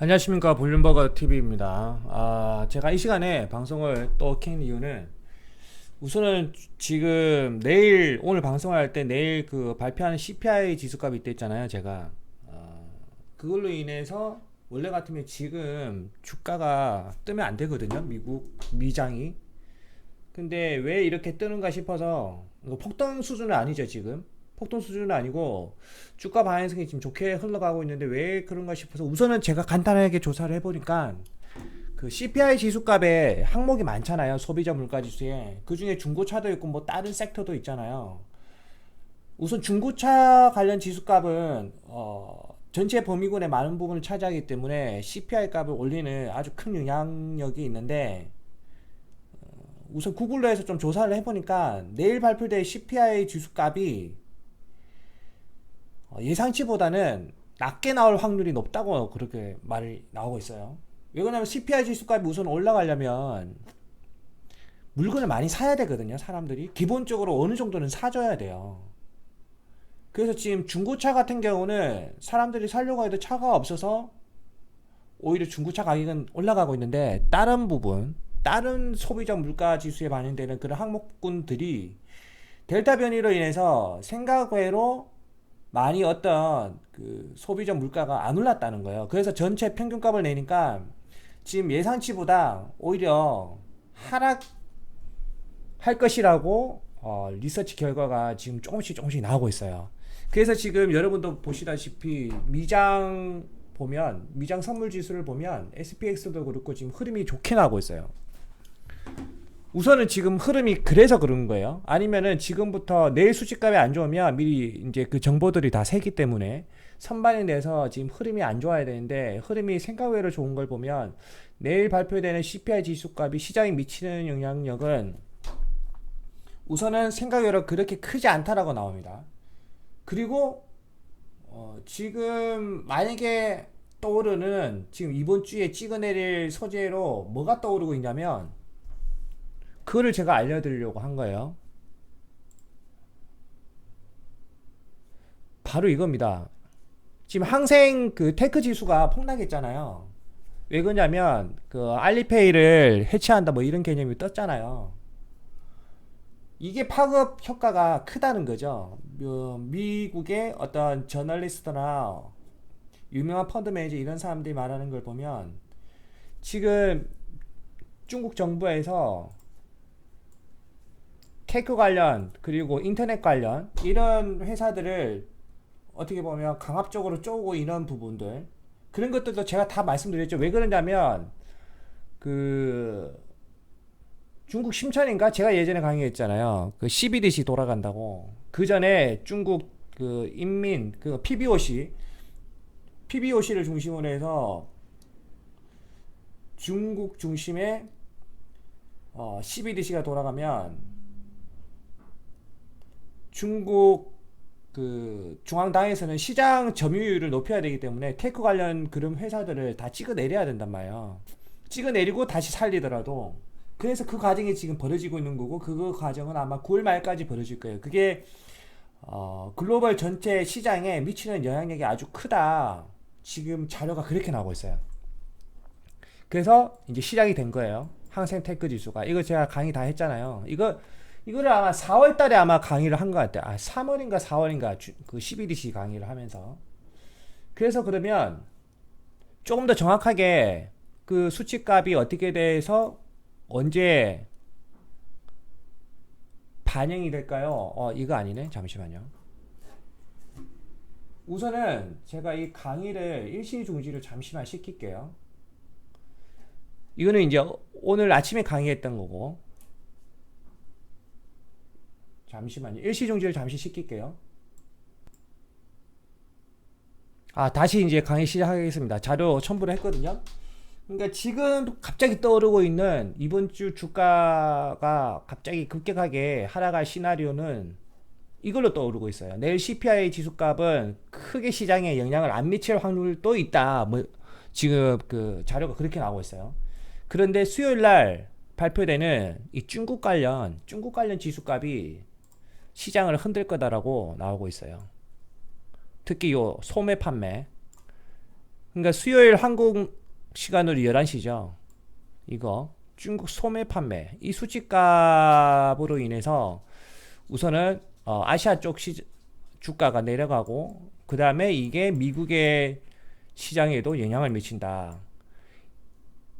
안녕하십니까 볼륨버거 TV입니다. 아 제가 이 시간에 방송을 또 켠 이유는 우선은 지금 내일 오늘 방송할 때 내일 그 발표하는 CPI 지수값이 있다 했잖아요. 제가 어, 그걸로 인해서 원래 같으면 지금 주가가 뜨면 안 되거든요. 미국 미장이. 근데 왜 이렇게 뜨는가 싶어서 폭등 수준은 아니죠 지금. 폭등 수준은 아니고 주가 반응성이 지금 좋게 흘러가고 있는데 왜 그런가 싶어서 우선은 제가 간단하게 조사를 해보니까 그 CPI 지수값에 항목이 많잖아요. 소비자 물가 지수에. 그 중에 중고차도 있고 뭐 다른 섹터도 있잖아요. 우선 중고차 관련 지수값은 어 전체 범위군의 많은 부분을 차지하기 때문에 CPI 값을 올리는 아주 큰 영향력이 있는데 어, 우선 구글로 해서 좀 조사를 해보니까 내일 발표될 CPI 지수값이 어, 예상치보다는 낮게 나올 확률이 높다고 그렇게 말이 나오고 있어요. 왜 그러냐면 CPI 지수값이 우선 올라가려면 물건을 많이 사야 되거든요. 사람들이 기본적으로 어느 정도는 사줘야 돼요. 그래서 지금 중고차 같은 경우는 사람들이 살려고 해도 차가 없어서 오히려 중고차 가격은 올라가고 있는데 다른 부분, 다른 소비자 물가 지수에 반영되는 그런 항목군들이 델타 변이로 인해서 생각외로 많이 어떤 그 소비자 물가가 안 올랐다는 거예요. 그래서 전체 평균값을 내니까 지금 예상치보다 오히려 하락할 것이라고 어, 리서치 결과가 지금 조금씩 조금씩 나오고 있어요. 그래서 지금 여러분도 보시다시피 미장 보면 미장 선물 지수를 보면 SPX도 그렇고 지금 흐름이 좋게 나오고 있어요. 우선은 지금 흐름이 그래서 그런 거예요. 아니면은 지금부터 내일 수치값이 안 좋으면 미리 이제 그 정보들이 다 새기 때문에 선반에 대해서 지금 흐름이 안 좋아야 되는데 흐름이 생각외로 좋은 걸 보면 내일 발표되는 CPI 지수값이 시장에 미치는 영향력은 우선은 생각외로 그렇게 크지 않다라고 나옵니다. 그리고 어 지금 만약에 떠오르는 지금 이번 주에 찍어내릴 소재로 뭐가 떠오르고 있냐면 그거를 제가 알려드리려고 한 거예요. 바로 이겁니다. 지금 항생 그 테크 지수가 폭락했잖아요. 왜 그러냐면 그 알리페이를 해체한다 뭐 이런 개념이 떴잖아요. 이게 파급 효과가 크다는 거죠. 어, 미국의 어떤 저널리스트나 유명한 펀드 매니저 이런 사람들이 말하는 걸 보면 지금 중국 정부에서 테크 관련 그리고 인터넷 관련 이런 회사들을 어떻게 보면 강압적으로 쪼고 이런 부분들 그런 것들도 제가 다 말씀드렸죠. 왜 그러냐면 그 중국 심천인가 제가 예전에 강의했잖아요. 그 CBDC 돌아간다고 그 전에 중국 그 인민 그 PBOC PBOC를 중심으로 해서 중국 중심의 어, CBDC가 돌아가면 중국 그 중앙당에서는 시장 점유율을 높여야 되기 때문에 테크 관련 그런 회사들을 다 찍어내려야 된단 말이에요. 찍어내리고 다시 살리더라도 그래서 그 과정이 지금 벌어지고 있는 거고 그 과정은 아마 9월 말까지 벌어질 거예요. 그게 어, 글로벌 전체 시장에 미치는 영향력이 아주 크다. 지금 자료가 그렇게 나오고 있어요. 그래서 이제 시작이 된 거예요. 항생 테크 지수가 이거 제가 강의 다 했잖아요. 이거 이거를 아마 4월 달에 아마 강의를 한 것 같아요. 아, 3월인가 4월인가 주, 그 12DC 강의를 하면서. 그래서 그러면 조금 더 정확하게 그 수치값이 어떻게 돼서 언제 반영이 될까요? 어, 이거 아니네. 잠시만요. 우선은 제가 이 강의를 일시 중지를 잠시만 시킬게요. 이거는 이제 오늘 아침에 강의했던 거고 잠시만요. 일시정지를 잠시 시킬게요. 아, 다시 이제 강의 시작하겠습니다. 자료 첨부를 했거든요. 그러니까 지금 갑자기 떠오르고 있는 이번 주 주가가 갑자기 급격하게 하락할 시나리오는 이걸로 떠오르고 있어요. 내일 CPI 지수값은 크게 시장에 영향을 안 미칠 확률도 있다. 뭐 지금 그 자료가 그렇게 나오고 있어요. 그런데 수요일 날 발표되는 이 중국 관련 중국 관련 지수값이 시장을 흔들 거다라고 나오고 있어요. 특히 요 소매 판매. 그러니까 수요일 한국 시간으로 11시죠. 이거 중국 소매 판매 이 수치값으로 인해서 우선은 어, 아시아 쪽 시, 주가가 내려가고 그 다음에 이게 미국의 시장에도 영향을 미친다.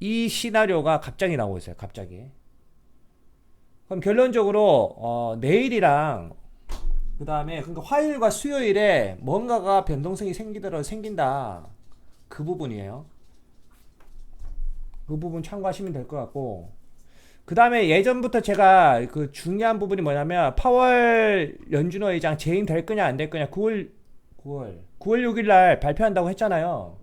이 시나리오가 갑자기 나오고 있어요. 갑자기. 그럼 결론적으로 어, 내일이랑 그 다음에 그러니까 화요일과 수요일에 뭔가가 변동성이 생기더라도 생긴다. 그 부분이에요. 그 부분 참고하시면 될 것 같고 그 다음에 예전부터 제가 그 중요한 부분이 뭐냐면 파월 연준호 의장 재임 될 거냐 안 될 거냐 9월 9월 9월 6일 날 발표한다고 했잖아요.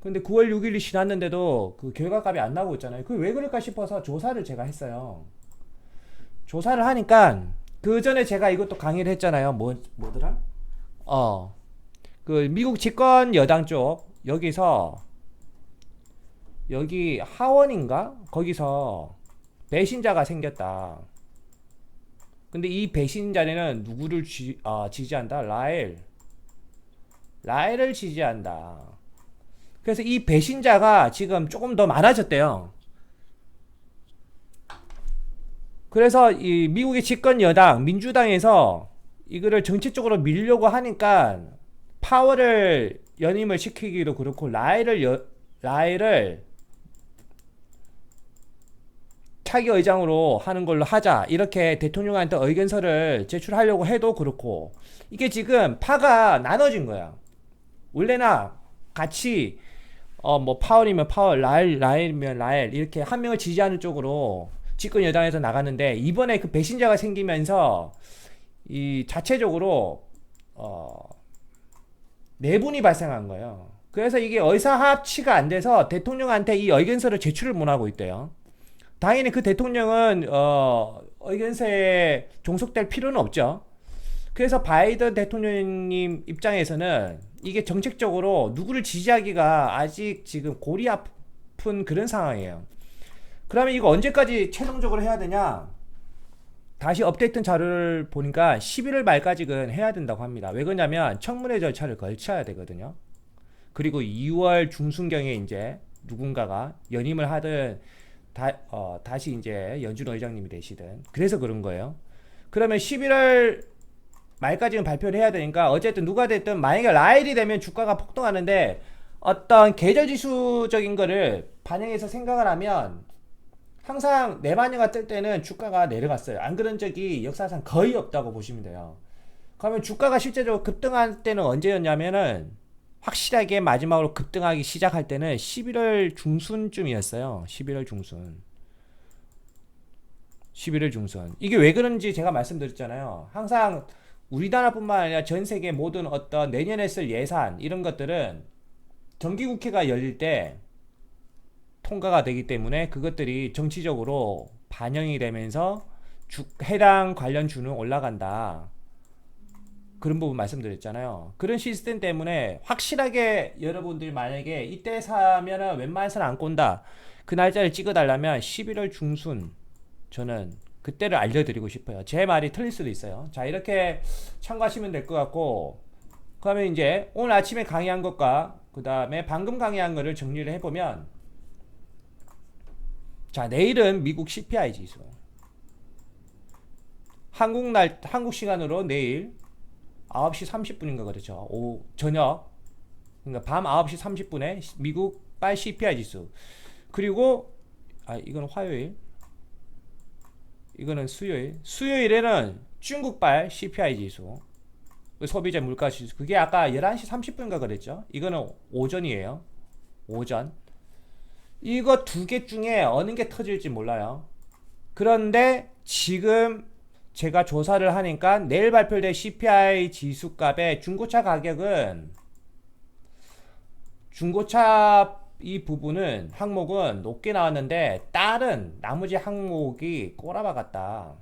근데 9월 6일이 지났는데도 그 결과값이 안 나오고 있잖아요. 그 왜 그럴까 싶어서 조사를 제가 했어요. 조사를 하니까 그 전에 제가 이것도 강의를 했잖아요. 뭐 뭐더라? 어. 그 미국 집권 여당 쪽 여기서 여기 하원인가? 거기서 배신자가 생겼다. 근데 이 배신자는 누구를 지, 아, 지지한다? 라엘. 라엘을 지지한다. 그래서 이 배신자가 지금 조금 더 많아졌대요. 그래서 이 미국의 집권 여당 민주당에서 이거를 정치적으로 밀려고 하니까 파워를 연임을 시키기도 그렇고 라엘을 여, 라엘을 차기 의장으로 하는 걸로 하자 이렇게 대통령한테 의견서를 제출하려고 해도 그렇고 이게 지금 파가 나눠진 거야. 원래나 같이 어 뭐 파월이면 파월, 라엘 라엘이면 라엘 이렇게 한 명을 지지하는 쪽으로 집권 여당에서 나갔는데 이번에 그 배신자가 생기면서 이 자체적으로 어 내분이 발생한 거예요. 그래서 이게 의사합치가 안 돼서 대통령한테 이 의견서를 제출을 못 하고 있대요. 당연히 그 대통령은 어 의견서에 종속될 필요는 없죠. 그래서 바이든 대통령님 입장에서는 이게 정책적으로 누구를 지지하기가 아직 지금 골이 아픈 그런 상황이에요. 그러면 이거 언제까지 최종적으로 해야 되냐? 다시 업데이트 자료를 보니까 11월 말까지는 해야 된다고 합니다. 왜 그러냐면 청문회 절차를 걸쳐야 되거든요. 그리고 2월 중순경에 이제 누군가가 연임을 하든 다, 어, 다시 이제 연준 의장님이 되시든 그래서 그런 거예요. 그러면 11월 말까지는 발표를 해야 되니까 어쨌든 누가 됐든 만약에 라일이 되면 주가가 폭등하는데 어떤 계절 지수적인 거를 반영해서 생각을 하면 항상 네마니가 뜰 때는 주가가 내려갔어요. 안 그런 적이 역사상 거의 없다고 보시면 돼요. 그러면 주가가 실제적으로 급등할 때는 언제였냐면은 확실하게 마지막으로 급등하기 시작할 때는 11월 중순쯤이었어요. 11월 중순. 11월 중순. 이게 왜 그런지 제가 말씀드렸잖아요. 항상 우리나라뿐만 아니라 전 세계 모든 어떤 내년에 쓸 예산 이런 것들은 정기국회가 열릴 때 통과가 되기 때문에 그것들이 정치적으로 반영이 되면서 주, 해당 관련 주는 올라간다. 그런 부분 말씀드렸잖아요. 그런 시스템 때문에 확실하게 여러분들 만약에 이때 사면은 웬만해서는 안 꼰다. 그 날짜를 찍어달라면 11월 중순 저는 그때를 알려드리고 싶어요. 제 말이 틀릴 수도 있어요. 자 이렇게 참고하시면 될 것 같고 그러면 이제 오늘 아침에 강의한 것과 그 다음에 방금 강의한 거를 정리를 해보면 자 내일은 미국 CPI 지수 한국 날 한국 시간으로 내일 9시 30분인가 그렇죠. 오 저녁 그러니까 밤 9시 30분에 미국 빨 CPI 지수 그리고 아 이건 화요일 이거는 수요일. 수요일에는 중국발 CPI 지수. 그 소비자 물가 지수. 그게 아까 11시 30분인가 그랬죠? 이거는 오전이에요. 오전. 이거 두 개 중에 어느 게 터질지 몰라요. 그런데 지금 제가 조사를 하니까 내일 발표될 CPI 지수 값의 중고차 가격은 중고차 이 부분은 항목은 높게 나왔는데 다른 나머지 항목이 꼬라박 같다.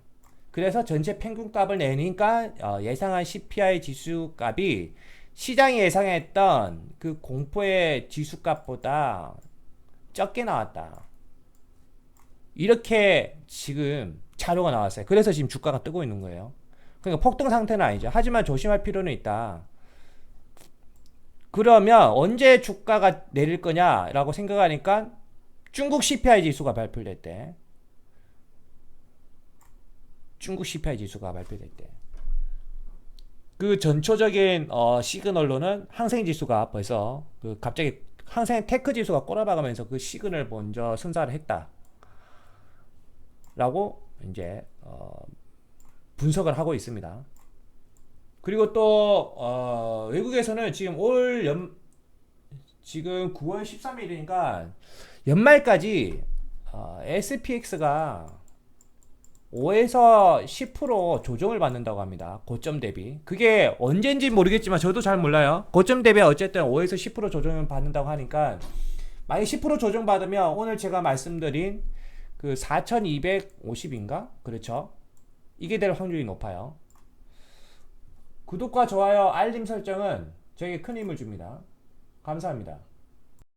그래서 전체 평균 값을 내니까 어, 예상한 CPI 지수 값이 시장이 예상했던 그 공포의 지수 값보다 적게 나왔다. 이렇게 지금 자료가 나왔어요. 그래서 지금 주가가 뜨고 있는 거예요. 그러니까 폭등 상태는 아니죠. 하지만 조심할 필요는 있다. 그러면 언제 주가가 내릴 거냐라고 생각하니까 중국 CPI 지수가 발표될 때 중국 CPI 지수가 발표될 때 그 전초적인 어, 시그널로는 항생 지수가 벌써 그 갑자기 항생 테크 지수가 꼬라박으면서 그 시그널 먼저 선사를 했다. 라고 이제 어, 분석을 하고 있습니다. 그리고 또 어, 외국에서는 지금 올 연, 지금 9월 13일이니까 연말까지 어, SPX가 5에서 10% 조정을 받는다고 합니다. 고점 대비. 그게 언제인지 모르겠지만 저도 잘 몰라요. 고점 대비 어쨌든 5에서 10% 조정을 받는다고 하니까 만약 10% 조정 받으면 오늘 제가 말씀드린 그 4250인가? 그렇죠. 이게 될 확률이 높아요. 구독과 좋아요, 알림 설정은 저에게 큰 힘을 줍니다. 감사합니다.